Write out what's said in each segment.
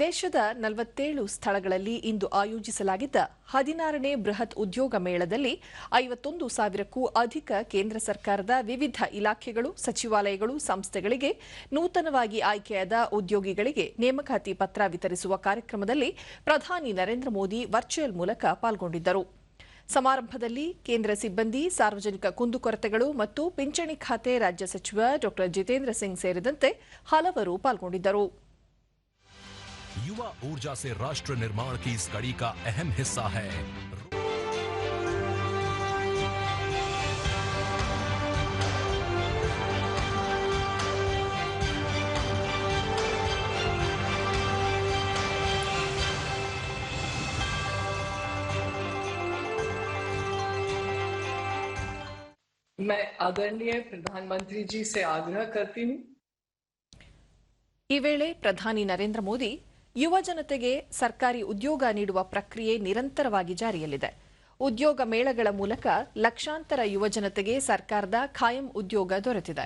ದೇಶದ ನಲವತ್ತೇಳು ಸ್ಥಳಗಳಲ್ಲಿ ಇಂದು ಆಯೋಜಿಸಲಾಗಿದ್ದ ಹದಿನಾರನೇ ಬೃಹತ್ ಉದ್ಯೋಗ ಮೇಳದಲ್ಲಿ ಐವತ್ತೊಂದು ಸಾವಿರಕ್ಕೂ ಅಧಿಕ ಕೇಂದ್ರ ಸರ್ಕಾರದ ವಿವಿಧ ಇಲಾಖೆಗಳು, ಸಚಿವಾಲಯಗಳು, ಸಂಸ್ಥೆಗಳಿಗೆ ನೂತನವಾಗಿ ಆಯ್ಕೆಯಾದ ಉದ್ಯೋಗಿಗಳಿಗೆ ನೇಮಕಾತಿ ಪತ್ರ ವಿತರಿಸುವ ಕಾರ್ಯಕ್ರಮದಲ್ಲಿ ಪ್ರಧಾನಿ ನರೇಂದ್ರ ಮೋದಿ ವರ್ಚುವಲ್ ಮೂಲಕ ಪಾಲ್ಗೊಂಡಿದ್ದರು. ಸಮಾರಂಭದಲ್ಲಿ ಕೇಂದ್ರ ಸಿಬ್ಬಂದಿ, ಸಾರ್ವಜನಿಕ ಕುಂದುಕೊರತೆಗಳು ಮತ್ತು ಪಿಂಚಣಿ ಖಾತೆ ರಾಜ್ಯ ಸಚಿವ ಡಾ ಜಿತೇಂದ್ರ ಸಿಂಗ್ ಸೇರಿದಂತೆ ಹಲವರು ಪಾಲ್ಗೊಂಡಿದ್ದರು. युवा ऊर्जा से राष्ट्र निर्माण की इस कड़ी का अहम हिस्सा है मैं आदरणीय प्रधानमंत्री जी से आग्रह करती हूँ ಈ ವೇಳೆ ಪ್ರಧಾನಿ ನರೇಂದ್ರ ಮೋದಿ ಯುವ ಜನತೆಗೆ ಸರ್ಕಾರಿ ಉದ್ಯೋಗ ನೀಡುವ ಪ್ರಕ್ರಿಯೆ ನಿರಂತರವಾಗಿ ಜಾರಿಯಲ್ಲಿದೆ. ಉದ್ಯೋಗ ಮೇಳಗಳ ಮೂಲಕ ಲಕ್ಷಾಂತರ ಯುವ ಜನತೆಗೆ ಸರ್ಕಾರದ ಖಾಯಂ ಉದ್ಯೋಗ ದೊರೆತಿದೆ.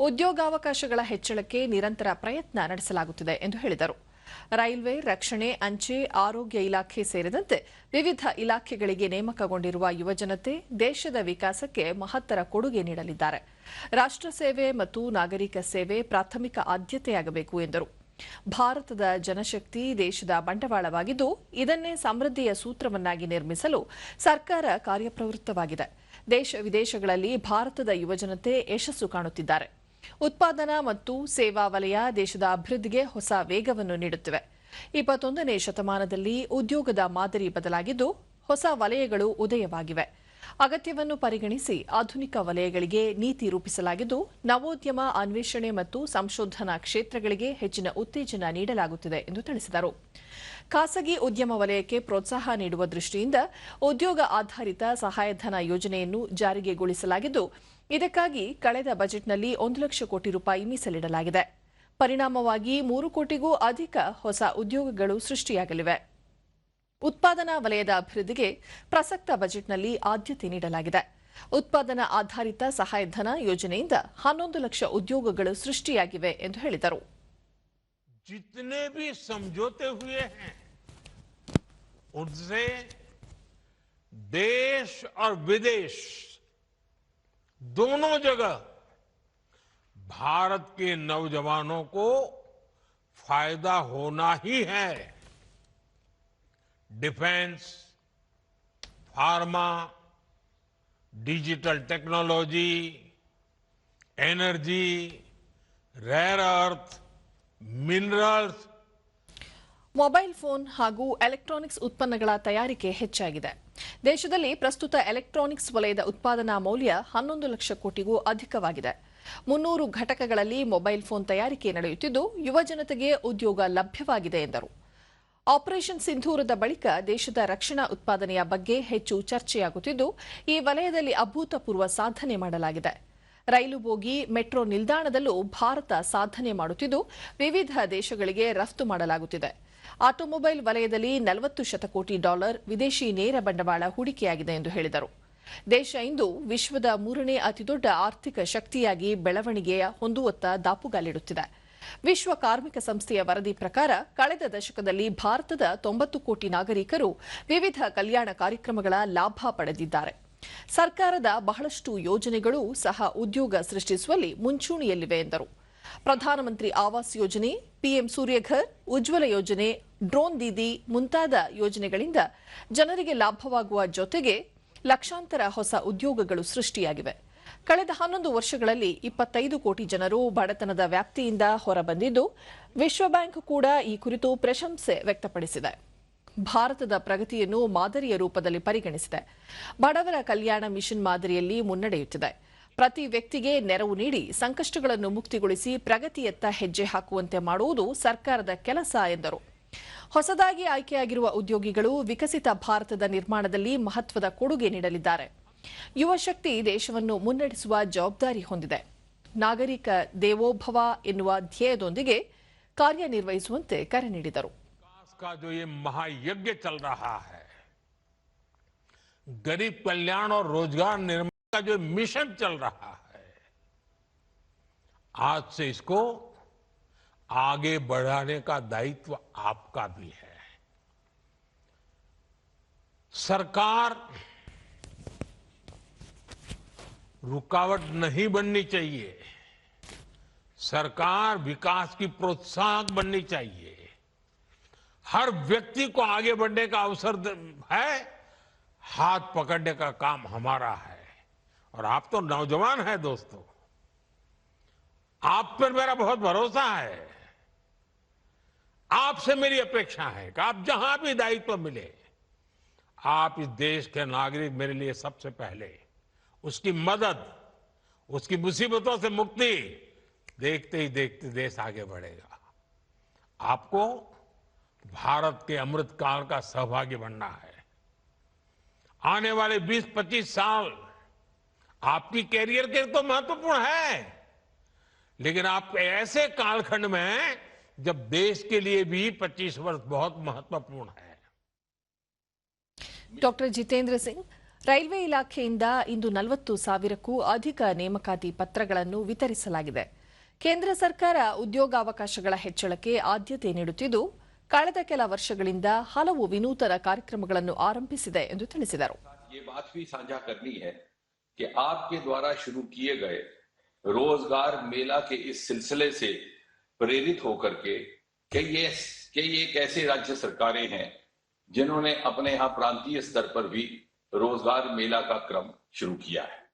ಉದ್ಯೋಗಾವಕಾಶಗಳ ಹೆಚ್ಚಳಕ್ಕೆ ನಿರಂತರ ಪ್ರಯತ್ನ ನಡೆಸಲಾಗುತ್ತಿದೆ ಎಂದು ಹೇಳಿದರು. ರೈಲ್ವೆ, ರಕ್ಷಣೆ, ಅಂಚೆ, ಆರೋಗ್ಯ ಇಲಾಖೆ ಸೇರಿದಂತೆ ವಿವಿಧ ಇಲಾಖೆಗಳಿಗೆ ನೇಮಕಗೊಂಡಿರುವ ಯುವಜನತೆ ದೇಶದ ವಿಕಾಸಕ್ಕೆ ಮಹತ್ತರ ಕೊಡುಗೆ ನೀಡಲಿದ್ದಾರೆ. ರಾಷ್ಟ್ರ ಸೇವೆ ಮತ್ತು ನಾಗರಿಕ ಸೇವೆ ಪ್ರಾಥಮಿಕ ಆದ್ಯತೆಯಾಗಬೇಕು ಎಂದರು. ಭಾರತದ ಜನಶಕ್ತಿ ದೇಶದ ಬಂಡವಾಳವಾಗಿದ್ದು, ಇದನ್ನೇ ಸಮೃದ್ಧಿಯ ಸೂತ್ರವನ್ನಾಗಿ ನಿರ್ಮಿಸಲು ಸರ್ಕಾರ ಕಾರ್ಯಪ್ರವೃತ್ತವಾಗಿದೆ. ದೇಶ ವಿದೇಶಗಳಲ್ಲಿ ಭಾರತದ ಯುವಜನತೆ ಯಶಸ್ಸು ಕಾಣುತ್ತಿದ್ದಾರೆ. ಉತ್ಪಾದನಾ ಮತ್ತು ಸೇವಾ ವಲಯ ದೇಶದ ಅಭಿವೃದ್ಧಿಗೆ ಹೊಸ ವೇಗವನ್ನು ನೀಡುತ್ತಿವೆ. ಇಪ್ಪತ್ತೊಂದನೇ ಶತಮಾನದಲ್ಲಿ ಉದ್ಯೋಗದ ಮಾದರಿ ಬದಲಾಗಿದ್ದು, ಹೊಸ ವಲಯಗಳು ಉದಯವಾಗಿವೆ. ಅಗತ್ಯವನ್ನು ಪರಿಗಣಿಸಿ ಆಧುನಿಕ ವಲಯಗಳಿಗೆ ನೀತಿ ರೂಪಿಸಲಾಗಿದ್ದು, ನವೋದ್ಯಮ ಅನ್ವೇಷಣೆ ಮತ್ತು ಸಂಶೋಧನಾ ಕ್ಷೇತ್ರಗಳಿಗೆ ಹೆಚ್ಚಿನ ಉತ್ತೇಜನ ನೀಡಲಾಗುತ್ತಿದೆ ಎಂದು ತಿಳಿಸಿದರು. ಖಾಸಗಿ ಉದ್ಯಮ ವಲಯಕ್ಕೆ ಪ್ರೋತ್ಸಾಹ ನೀಡುವ ದೃಷ್ಟಿಯಿಂದ ಉದ್ಯೋಗ ಆಧಾರಿತ ಸಹಾಯಧನ ಯೋಜನೆಯನ್ನು ಜಾರಿಗೆಗೊಳಿಸಲಾಗಿದ್ದು, ಇದಕ್ಕಾಗಿ ಕಳೆದ ಬಜೆಟ್ನಲ್ಲಿ ಒಂದು ಲಕ್ಷ ಕೋಟಿ ರೂಪಾಯಿ ಮೀಸಲಿಡಲಾಗಿದೆ. ಪರಿಣಾಮವಾಗಿ ಮೂರು ಕೋಟಿಗೂ ಅಧಿಕ ಹೊಸ ಉದ್ಯೋಗಗಳು ಸೃಷ್ಟಿಯಾಗಲಿವೆ. ಉತ್ಪಾದನಾ ವಲಯದ ಅಭಿವೃದ್ಧಿಗೆ ಪ್ರಸಕ್ತ ಬಜೆಟ್ನಲ್ಲಿ ಆದ್ಯತೆ ನೀಡಲಾಗಿದೆ ಉತ್ಪಾದನಾ ಆಧಾರಿತ ಸಹಾಯಧನ ಯೋಜನೆಯಿಂದ ಹನ್ನೊಂದು ಲಕ್ಷ ಉದ್ಯೋಗಗಳು ಸೃಷ್ಟಿಯಾಗಿವೆ ಎಂದು ಹೇಳಿದರು जितने भी समझौते हुए हैं उनसे देश और विदेश दोनों जगह भारत के नौजवानों को फायदा होना ही है defence pharma digital technology energy rare earth minerals mobile phone ಹಾಗೂ ಎಲೆಕ್ಟ್ರಾನಿಕ್ಸ್ ಉತ್ಪನ್ನಗಳ ತಯಾರಿಕೆ ಹೆಚ್ಚಾಗಿದೆ ದೇಶದಲ್ಲಿ ಪ್ರಸ್ತುತ ಎಲೆಕ್ಟ್ರಾನಿಕ್ಸ್ ವಲಯದ ಉತ್ಪಾದನಾ ಮೌಲ್ಯ ಹನ್ನೊಂದು ಲಕ್ಷ ಕೋಟಿಗೂ ಅಧಿಕವಾಗಿದೆ ಮುನ್ನೂರು ಘಟಕಗಳಲ್ಲಿ ಮೊಬೈಲ್ ಫೋನ್ ತಯಾರಿಕೆ ನಡೆಯುತ್ತಿದ್ದು ಯುವ ಜನತೆಗೆ ಉದ್ಯೋಗ ಲಭ್ಯವಾಗಿದೆ ಎಂದರು ಆಪರೇಷನ್ ಸಿಂಧೂರದ ಬಳಿಕ ದೇಶದ ರಕ್ಷಣಾ ಉತ್ಪಾದನೆಯ ಬಗ್ಗೆ ಹೆಚ್ಚು ಚರ್ಚೆಯಾಗುತ್ತಿದ್ದು, ಈ ವಲಯದಲ್ಲಿ ಅಭೂತಪೂರ್ವ ಸಾಧನೆ ಮಾಡಲಾಗಿದೆ. ರೈಲು ಬೋಗಿ, ಮೆಟ್ರೋ ನಿಲ್ದಾಣದಲ್ಲೂ ಭಾರತ ಸಾಧನೆ ಮಾಡುತ್ತಿದ್ದು, ವಿವಿಧ ದೇಶಗಳಿಗೆ ರಫ್ತು ಮಾಡಲಾಗುತ್ತಿದೆ. ಆಟೋಮೊಬೈಲ್ ವಲಯದಲ್ಲಿ ನಲವತ್ತು ಶತಕೋಟಿ ಡಾಲರ್ ವಿದೇಶಿ ನೇರ ಬಂಡವಾಳ ಹೂಡಿಕೆಯಾಗಿದೆ ಎಂದು ಹೇಳಿದರು. ದೇಶ ಇಂದು ವಿಶ್ವದ ಮೂರನೇ ಅತಿದೊಡ್ಡ ಆರ್ಥಿಕ ಶಕ್ತಿಯಾಗಿ ಬೆಳವಣಿಗೆಯ ಹೊಂದುವತ್ತ ದಾಪುಗಾಲಿಡುತ್ತಿದೆ. ವಿಶ್ವ ಕಾರ್ಮಿಕ ಸಂಸ್ಥೆಯ ವರದಿ ಪ್ರಕಾರ ಕಳೆದ ದಶಕದಲ್ಲಿ ಭಾರತದ ತೊಂಬತ್ತು ಕೋಟಿ ನಾಗರಿಕರು ವಿವಿಧ ಕಲ್ಯಾಣ ಕಾರ್ಯಕ್ರಮಗಳ ಲಾಭ ಪಡೆದಿದ್ದಾರೆ. ಸರ್ಕಾರದ ಬಹಳಷ್ಟು ಯೋಜನೆಗಳು ಸಹ ಉದ್ಯೋಗ ಸೃಷ್ಟಿಸುವಲ್ಲಿ ಮುಂಚೂಣಿಯಲ್ಲಿವೆ ಎಂದರು. ಪ್ರಧಾನಮಂತ್ರಿ ಆವಾಸ್ ಯೋಜನೆ, ಪಿಎಂ ಸೂರ್ಯಘರ್, ಉಜ್ವಲ ಯೋಜನೆ, ಡ್ರೋನ್ ದೀದಿ ಮುಂತಾದ ಯೋಜನೆಗಳಿಂದ ಜನರಿಗೆ ಲಾಭವಾಗುವ ಜೊತೆಗೆ ಲಕ್ಷಾಂತರ ಹೊಸ ಉದ್ಯೋಗಗಳು ಸೃಷ್ಟಿಯಾಗಿವೆ. ಕಳೆದ ಹನ್ನೊಂದು ವರ್ಷಗಳಲ್ಲಿ ಇಪ್ಪತ್ತೈದು ಕೋಟಿ ಜನರು ಬಡತನದ ವ್ಯಾಪ್ತಿಯಿಂದ ಹೊರಬಂದಿದ್ದು ವಿಶ್ವಬ್ಯಾಂಕ್ ಕೂಡ ಈ ಕುರಿತು ಪ್ರಶಂಸೆ ವ್ಯಕ್ತಪಡಿಸಿದೆ. ಭಾರತದ ಪ್ರಗತಿಯನ್ನು ಮಾದರಿಯ ರೂಪದಲ್ಲಿ ಪರಿಗಣಿಸಿದೆ. ಬಡವರ ಕಲ್ಯಾಣ ಮಿಷನ್ ಮಾದರಿಯಲ್ಲಿ ಮುನ್ನಡೆಯುತ್ತಿದೆ. ಪ್ರತಿ ವ್ಯಕ್ತಿಗೆ ನೆರವು ನೀಡಿ ಸಂಕಷ್ಟಗಳನ್ನು ಮುಕ್ತಿಗೊಳಿಸಿ ಪ್ರಗತಿಯತ್ತ ಹೆಜ್ಜೆ ಹಾಕುವಂತೆ ಮಾಡುವುದು ಸರ್ಕಾರದ ಕೆಲಸ ಎಂದರು. ಹೊಸದಾಗಿ ಆಯ್ಕೆಯಾಗಿರುವ ಉದ್ಯೋಗಿಗಳು ವಿಕಸಿತ ಭಾರತದ ನಿರ್ಮಾಣದಲ್ಲಿ ಮಹತ್ವದ ಕೊಡುಗೆ ನೀಡಲಿದ್ದಾರೆ. ಯುವ ಶಕ್ತಿ ದೇಶವನ್ನು ಮುನ್ನಡೆಸುವ ಜವಾಬ್ದಾರಿ ಹೊಂದಿದೆ ನಾಗರಿಕ ದೇವೋಭವ ಎನ್ನುವ ಧ್ಯೇಯದೊಂದಿಗೆ ಕಾರ್ಯನಿರ್ವಹಿಸುವಂತೆ ಕರೆ ನೀಡಿದರು विकास का जो ये महायज्ञ चल रहा है गरीब कल्याण और रोजगार निर्माण का जो मिशन चल रहा है आज से इसको आगे बढ़ाने का दायित्व आपका भी है सरकार रुकावट नहीं बननी चाहिए। सरकार विकास की प्रोत्साहक बननी चाहिए। हर व्यक्ति को आगे बढ़ने का अवसर है। हाथ पकड़ने का काम हमारा है। और आप तो नौजवान हैं दोस्तों। आप पर मेरा बहुत भरोसा है। आपसे मेरी अपेक्षा है कि आप जहाँ भी दायित्व मिले, आप इस देश के नागरिक मेरे लिए सबसे पहले। उसकी मदद, उसकी मुसीबतों से मुक्ति देखते ही देखते देश आगे बढ़ेगा। आपको भारत के अमृत काल का सहभागी बनना है। आने वाले 20-25 साल आपकी कैरियर के तो महत्वपूर्ण है, लेकिन आप ऐसे कालखंड में जब देश के लिए भी 25 वर्ष बहुत महत्वपूर्ण है। डॉक्टर जितेंद्र सिंह ರೈಲ್ವೆ ಇಲಾಖೆಯಿಂದ ಇಂದು ನಲವತ್ತು ಸಾವಿರಕ್ಕೂ ಅಧಿಕ ನೇಮಕಾತಿ ಪತ್ರಗಳನ್ನು ವಿತರಿಸಲಾಗಿದೆ ಕೇಂದ್ರ ಸರ್ಕಾರ ಉದ್ಯೋಗಾವಕಾಶಗಳ ಹೆಚ್ಚಳಕ್ಕೆ ಆದ್ಯತೆ ನೀಡುತ್ತಿದ್ದು ಕಳೆದ ಕೆಲ ವರ್ಷಗಳಿಂದ ಹಲವು ವಿನೂತನ ಕಾರ್ಯಕ್ರಮಗಳನ್ನು ಆರಂಭಿಸಿದೆ ಎಂದು ತಿಳಿಸಿದರು ये बात भी साझा करनी है कि आपके द्वारा शुरू किए गए रोजगार मेला के इस सिलसिले से प्रेरित होकर के कई ये कई एक ऐसे राज्य सरकारें हैं जिन्होंने अपने यहाँ प्रांतीय स्तर पर भी रोज़गार मेला का क्रम शुरू किया है।